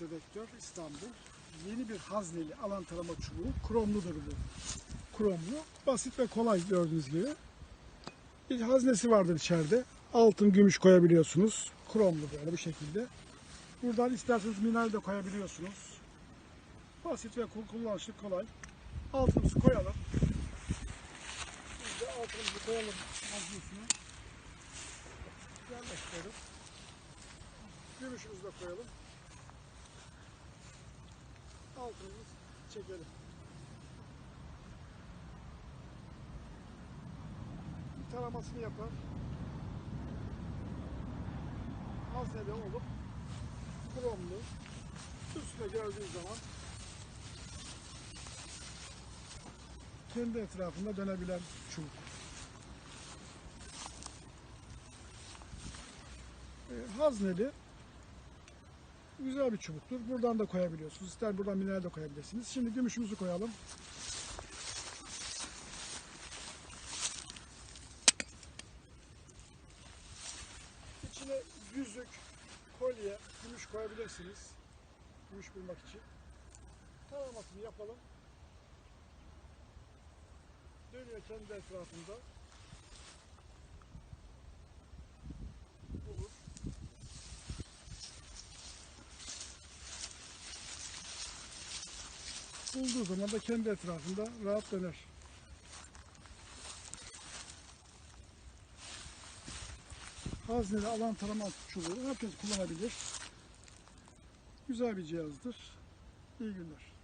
Dedektör İstanbul. Yeni bir hazneli alan tarama çubuğu. Kromludur bu. Kromlu. Basit ve kolay gördüğünüz gibi. Bir haznesi vardır içeride. Altın, gümüş koyabiliyorsunuz. Kromlu böyle bu şekilde. Buradan isterseniz mineral de koyabiliyorsunuz. Basit ve kul- kullanışlı kolay. Altımızı koyalım. Biz de altımızı koyalım haznesine. Yerleştirelim. Gümüşümüzü de koyalım. Altımızı çekelim. Bir taramasını yapar. Hazneli olup kromlu üstüne geldiği zaman kendi etrafında dönebilen çubuk. Ee, hazneli güzel bir çubuktur. Buradan da koyabiliyorsunuz. İster buradan mineral de koyabilirsiniz. Şimdi gümüşümüzü koyalım. İçine yüzük, kolye, gümüş koyabilirsiniz. Gümüş bulmak için. Taramasını yapalım. Dönüyor kendi etrafında. Bulduğu zaman da kendi etrafında rahat döner. Hazneli alan tarama çubuğu herkes kullanabilir. Güzel bir cihazdır. İyi günler.